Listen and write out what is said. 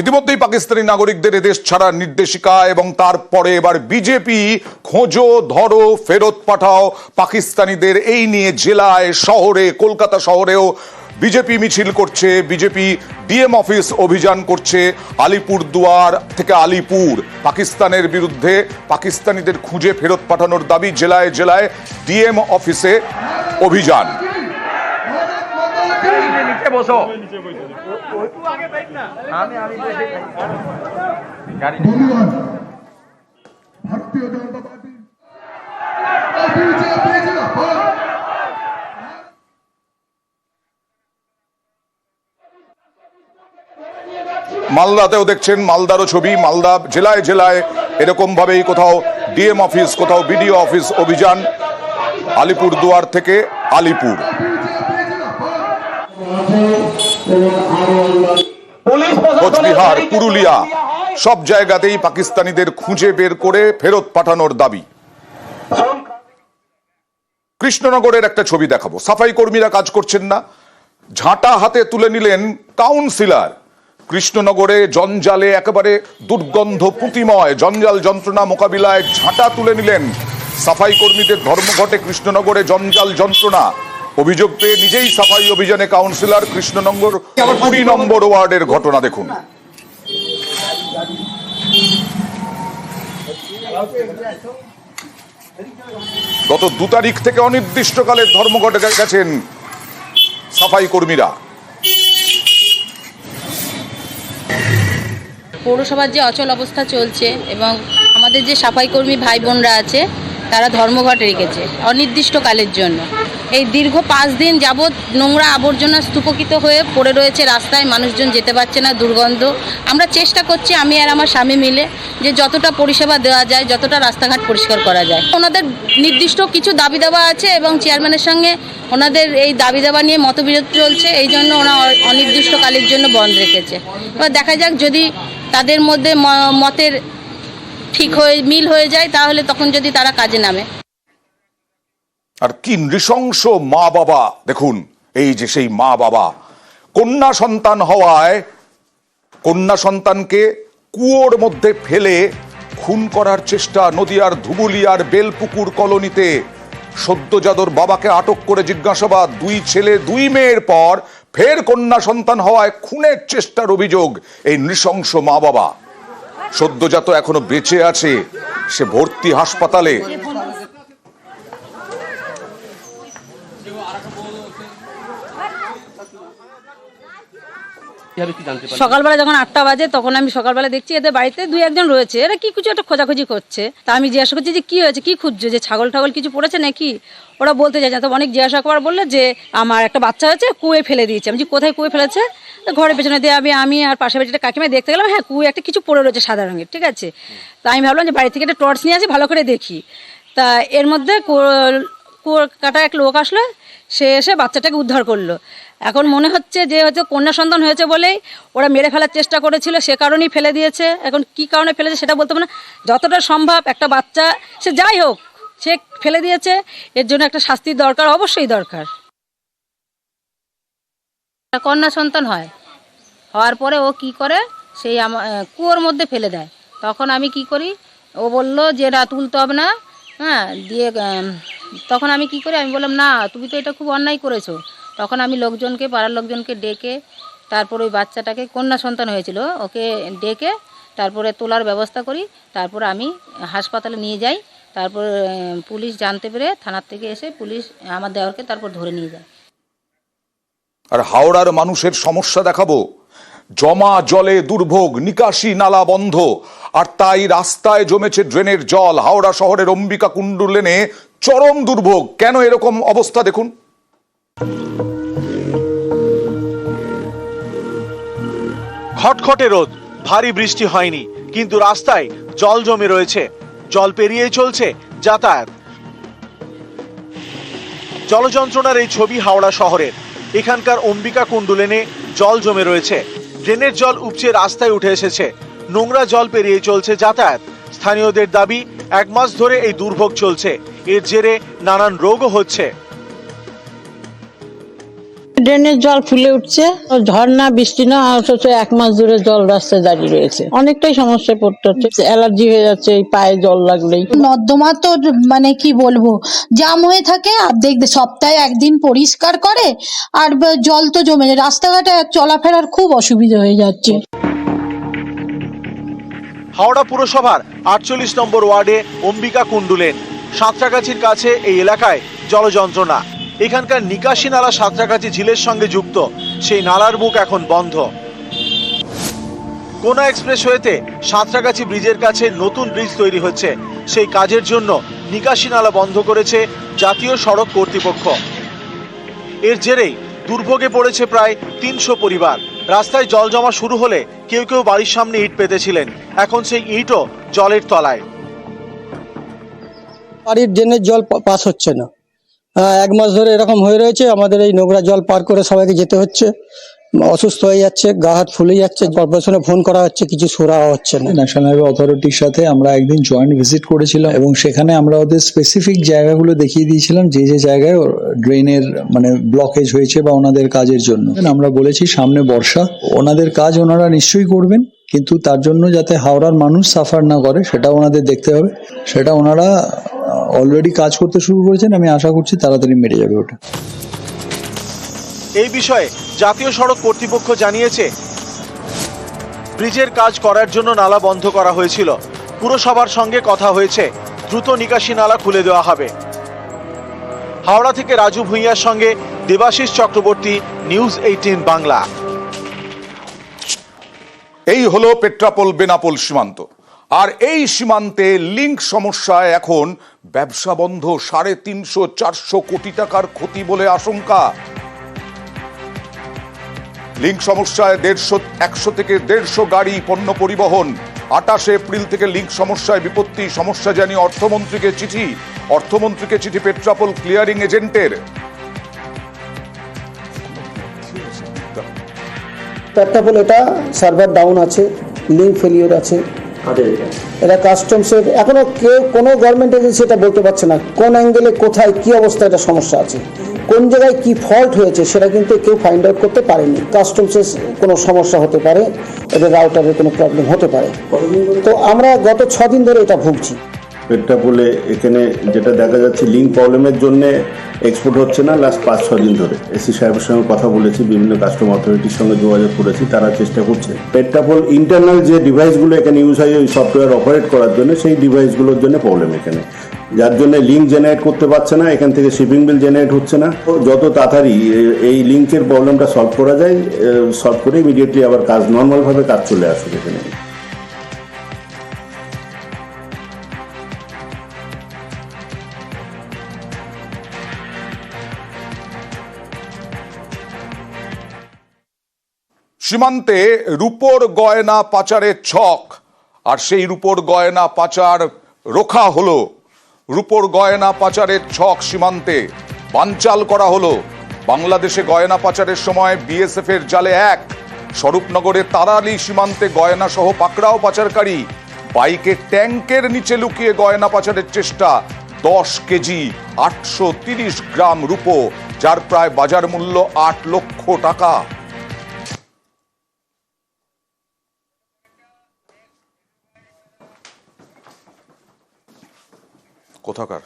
ইতিমধ্যেই পাকিস্তানি নাগরিকদের এদেশ ছাড়ার নির্দেশিকা এবং তারপরে এবার বিজেপি, খোঁজো, ধরো, ফেরত পাঠাও, পাকিস্তানিদের এই নিয়ে জেলায়, শহরে, কলকাতা শহরেও বিজেপি মিছিল করছে, বিজেপি ডিএম অফিস অভিযান করছে, আলিপুরদুয়ার থেকে আলিপুর। পাকিস্তানের বিরুদ্ধে পাকিস্তানিদের খুঁজে ফেরত পাঠানোর দাবি জেলায় জেলায় ডিএম অফিসে অভিযান। বসো। আমি আমি ভারতীয় জনতা পার্টি মালদাতেও দেখছেন মালদারও ছবি। মালদা জেলায় জেলায় এরকম ভাবেই কোথাও ডিএম অফিস কোথাও বিডিও অফিস অভিযান আলিপুর। দুয়ার থেকে আলিপুর কোচবিহার পুরুলিয়া সব জায়গাতেই পাকিস্তানিদের খুঁজে বের করে ফেরত পাঠানোর দাবি। কৃষ্ণনগরের একটা ছবি দেখাবো। সাফাই কর্মীরা কাজ করছেন না। ঝাঁটা হাতে তুলে নিলেন কাউন্সিলার। কৃষ্ণনগরে জঞ্জালে একেবারে দুর্গন্ধ পুঁতিময় জঞ্জাল যন্ত্রণা মোকাবিলায় ঝাঁটা তুলে নিলেন। সাফাই কর্মীদের ধর্মঘটে কৃষ্ণনগরে জঞ্জাল যন্ত্রণা। অভিযোগ পেয়ে নিজেই সাফাই অভিযানে কাউন্সিলর কৃষ্ণনগর কুড়ি নম্বর ওয়ার্ডের ঘটনা দেখুন। গত দু তারিখ থেকে অনির্দিষ্টকালের ধর্মঘটে গেছেন সাফাই কর্মীরা। পৌরসভার যে অচল অবস্থা চলছে এবং আমাদের যে সাফাই কর্মী ভাই বোনরা আছে তারা ধর্মঘট রেখেছে অনির্দিষ্টকালের জন্য। এই দীর্ঘ পাঁচ দিন যাবৎ নোংরা আবর্জনা স্তূপকৃত হয়ে পড়ে রয়েছে রাস্তায়, মানুষজন যেতে পারছে না, দুর্গন্ধ। আমরা চেষ্টা করছি, আমি আর আমার স্বামী মিলে, যে যতটা পরিষেবা দেওয়া যায়, যতটা রাস্তাঘাট পরিষ্কার করা যায়। ওনাদের নির্দিষ্ট কিছু দাবি দেওয়া আছে এবং চেয়ারম্যানের সঙ্গে ওনাদের এই দাবি দেওয়া নিয়ে মতবিরোধ চলছে, এই জন্য ওরা অনির্দিষ্টকালের জন্য বন্ধ রেখেছে। এবার দেখা যাক, যদি তাদের মধ্যে মতের ঠিক হয়ে, মিল হয়ে যায়, তাহলে তখন যদি তারা কাজে নামে। আর কি নৃশংস মা বাবা। দেখুন, এই যে সেই মা বাবা। কন্যা সন্তান হওয়ায় কন্যা সন্তানকে কুয়োর মধ্যে ফেলে খুন করার চেষ্টা নদিয়ার ধুবুলিয়ার বেলপুকুর কলোনিতে। সদ্যজাদর বাবাকে আটক করে জিজ্ঞাসাবাদ, দুই ছেলে, দুই মেয়ের পর ফের কন্যা সন্তান হওয়ায় খুনের চেষ্টার অভিযোগ এই নৃশংস মা বাবা। সদ্যজাত এখনও বেঁচে আছে, সে ভর্তি হাসপাতালে। সকালবেলা যখন আটটা বাজে, তখন আমি সকালবেলা দেখছি এদের বাড়িতে দুই একজন রয়েছে। এরা কি কিছু একটা খোঁজাখুঁজি করছে। তা আমি জিজ্ঞাসা করছি যে, কি হয়েছে? কি খুঁজছো? যে ছাগল টাগল কিছু পড়েছে নাকি? ওরা বলতে চাইছে। তো অনেক জিজ্ঞাসা করার বলল যে, আমার একটা বাচ্চা হয়েছে, কুয়ে ফেলে দিয়েছে। আমি যে কোথায় কুয়ে ফেলেছে? ঘরের পেছনে দিয়ে আমি আমি আর পাশে বাড়িতে কাকিমা দেখতে গেলাম হ্যাঁ কুয়ে একটা কিছু পড়ে রয়েছে সাদা রঙের, ঠিক আছে? তা আমি ভাবলাম যে, বাড়ি থেকে একটা টর্চ নিয়ে আসি, ভালো করে দেখি। তা এর মধ্যে কু- কুয়োর কাটা এক লোক আসলো, সে এসে বাচ্চাটাকে উদ্ধার করল। এখন মনে হচ্ছে যে হয়তো কন্যা সন্তান হয়েছে বলেই ওরা মেরে ফেলার চেষ্টা করেছিল, সে কারণেই ফেলে দিয়েছে। এখন কি কারণে ফেলেছে সেটা বলতে না। যতটা সম্ভব একটা বাচ্চা, সে যাই হোক, সে ফেলে দিয়েছে। এর জন্য একটা শাস্তির দরকার অবশ্যই দরকার। কন্যা সন্তান হয়, হওয়ার পরে ও কি করে? সেই আমার কুয়োর মধ্যে ফেলে দেয়। তখন আমি কি করি? ও বলল যে, না, তুলতে হবে না। হ্যাঁ দিয়ে তখন আমি কি করি? আমি বললাম, না, তুমি তো এটা খুব অন্যায় করেছ। তখন আমি লোকজনকে, পাড়ার লোকজনকে ডেকে তারপর ওই বাচ্চাটাকে, কন্যা সন্তান হয়েছিল, ওকে ডেকে তারপরে তোলার ব্যবস্থা করি, তারপর আমি হাসপাতালে নিয়ে যাই, তারপর পুলিশ জানতে পেরে থানার থেকে এসে পুলিশ আমার দেওয়ারকে তারপর ধরে নিয়ে যায়। আর হাওড়ার মানুষের সমস্যা দেখাবো। জমা জলে দুর্ভোগ, নিকাশি নালা বন্ধ, আর তাই রাস্তায় জমেছে ড্রেনের জল। হাওড়া শহরের অম্বিকা কুণ্ডু লেনে চরম দুর্ভোগ। কেন এরকম অবস্থা দেখুন? খটখটে রোদ, ভারী বৃষ্টি হয়নি, কিন্তু রাস্তায় জল জমে রয়েছে। জল পেরিয়ে চলছে যাতায়াত। জলযন্ত্রণার এই ছবি হাওড়া শহরের। এখানকার অম্বিকা কুণ্ডুলেনে জল জমে রয়েছে। ড্রেনের জল উপচে রাস্তায় উঠে এসেছে। নোংরা জল পেরিয়ে চলছে যাতায়াত। স্থানীয়দের দাবি, এক মাস ধরে এই দুর্ভোগ চলছে। এর জেরে নানান রোগও হচ্ছে। ড্রেনের জল ফুলে উঠছে ঝর্ণা বৃষ্টি না অথচ এক মাস ধরে জল রাস্তায় দাঁড়িয়ে রয়েছে। অনেকটাই সমস্যায় পড়তে হচ্ছে অ্যালার্জি হয়ে যাচ্ছে এই পায়ে জল লাগলেই। নর্দমা তো মানে কি বলব জাম হয়ে থাকে আর দেখবে সপ্তাহে একদিন পরিষ্কার করে আর জল তো জমে যায়। রাস্তাঘাটে চলাফেরার খুব অসুবিধা হয়ে যাচ্ছে। হাওড়া পুরসভার আটচল্লিশ নম্বর ওয়ার্ডে অম্বিকা কুণ্ডুলেন। সাঁতরাগাছির কাছে এই এলাকায় জলযন্ত্রণা। এখানকার নিকাশি নালা সাঁতরাগাছি ঝিলের সঙ্গে যুক্ত। সেই নালার বুক এখন বন্ধ। কোনা এক্সপ্রেসওয়েতে সাঁতরাগাছি ব্রিজের কাছে নতুন ব্রিজ তৈরি হচ্ছে। সেই কাজের জন্য নিকাশি নালা বন্ধ করেছে জাতীয় সড়ক কর্তৃপক্ষ। এর জেরেই দুর্ভোগে পড়েছে প্রায় তিনশো পরিবার। রাস্তায় জল জমা শুরু হলে কেউ কেউ বাড়ির সামনে ইট পেতেছিলেন। এখন সেই ইটও জলের তলায়। বাড়ির ড্রেনের জল পাস হচ্ছে না। এক মাস ধরে এরকম হয়ে রয়েছে। আমাদের এই নোংরা জল পার করে সবাইকে যেতে হচ্ছে। অসুস্থ হয়ে যাচ্ছে, গা হাত ফুলে যাচ্ছে, কর্পোরেশনে ফোন করা হচ্ছে, কিছু সোরা হচ্ছে না। ন্যাশনাল হাইওয়ে অথরিটির সাথে আমরা একদিন জয়েন্ট ভিজিট করেছিলাম এবং সেখানে আমরা ওদের স্পেসিফিক জায়গাগুলো দেখিয়ে দিয়েছিলাম, যে যে জায়গায় ড্রেনের মানে ব্লকেজ হয়েছে বা ওনাদের কাজের জন্য। আমরা বলেছি, সামনে বর্ষা। ওনাদের কাজ ওনারা নিশ্চয়ই করবেন, কিন্তু তার জন্য যাতে হাওড়ার মানুষ সাফার না করে সেটা ওনাদের দেখতে হবে। সেটা ওনারা অলরেডি কাজ করতে শুরু করেছেন আমি আশা করছি তাড়াতাড়ি মেরে যাবে ওটা। এই বিষয়ে জাতীয় সড়ক কর্তৃপক্ষ জানিয়েছে ব্রিজের কাজ করার জন্য নালা বন্ধ করা হয়েছিল। পুরসভার সঙ্গে কথা হয়েছে দ্রুত নিকাশি নালা খুলে দেওয়া হবে। হাওড়া থেকে রাজু ভূঁইয়ার সঙ্গে দেবাশিস চক্রবর্তী নিউজ এইটিন বাংলা। এই হলো পেট্রাপোল বেনাপোল সীমান্ত। আর এই সীমান্তে লিঙ্ক সমস্যায় এখন ব্যবসা বন্ধ সাড়ে তিনশো, চারশো কোটি টাকার ক্ষতি বলে আশঙ্কা। লিঙ্ক সমস্যায় দেড়শো, একশো থেকে দেড়শো গাড়ি পণ্য পরিবহন। আটাশে এপ্রিল থেকে লিঙ্ক সমস্যায় বিপত্তি, সমস্যা জানিয়ে অর্থমন্ত্রীকে চিঠি। অর্থমন্ত্রীকে চিঠি পেট্রাপোল ক্লিয়ারিং এজেন্টের। পেট্রাপোল এটা সার্ভার ডাউন আছে, লিঙ্ক ফেলিওর আছে। এটা কাস্টমসের এখনও কেউ, কোনো গভর্নমেন্ট এজেন্সি এটা বলতে পারছে না, কোন অ্যাঙ্গেলে কোথায় কি অবস্থা এটা সমস্যা আছে, কোন জায়গায় কি ফল্ট হয়েছে সেটা কিন্তু কেউ ফাইন্ড আউট করতে পারেনি। কাস্টমসের কোনো সমস্যা হতে পারে এটা রাউটারের কোনো প্রবলেম হতে পারে। তো আমরা গত ছ দিন ধরে এটা ভুগছি। পেট্রাপোলে এখানে যেটা দেখা যাচ্ছে লিঙ্ক প্রবলেমের জন্য এক্সপোর্ট হচ্ছে না লাস্ট পাঁচ ছ দিন ধরে। এসি সাহেবের সঙ্গে কথা বলেছি, বিভিন্ন কাস্টমার অথরিটির সঙ্গে যোগাযোগ করেছি, তারা চেষ্টা করছে। পেট্রাপোল ইন্টারনাল যে ডিভাইসগুলো এখানে ইউজ হয়, ওই সফটওয়্যার অপারেট করার জন্য সেই ডিভাইসগুলোর জন্য প্রবলেম এখানে। যার জন্য লিঙ্ক জেনারেট করতে পারছে না, এখান থেকে শিপিং বিল জেনারেট হচ্ছে না। যত তাড়াতাড়ি এই লিঙ্কের প্রবলেমটা সলভ করা যায় সলভ করে ইমিডিয়েটলি আবার কাজ নর্মালভাবে কাজ চলে আসবে এখানে। সীমান্তে রূপোর গয়না পাচারের ছক। আর সেই রূপোর গয়না পাচার রোখা হলো। রূপোর গয়না পাচারের ছক সীমান্তে। বানচাল করা হলো। বাংলাদেশে গয়না পাচারের সময় বিএসএফ এর জালে এক। স্বরূপনগরে তারালি সীমান্তে গয়না সহ পাকড়াও পাচারকারী। বাইকে ট্যাঙ্কের নিচে লুকিয়ে গয়না পাচারের চেষ্টা। দশ কেজি, আটশো গ্রাম রূপো, যার প্রায় বাজার মূল্য আট লক্ষ টাকা। কোথাকার?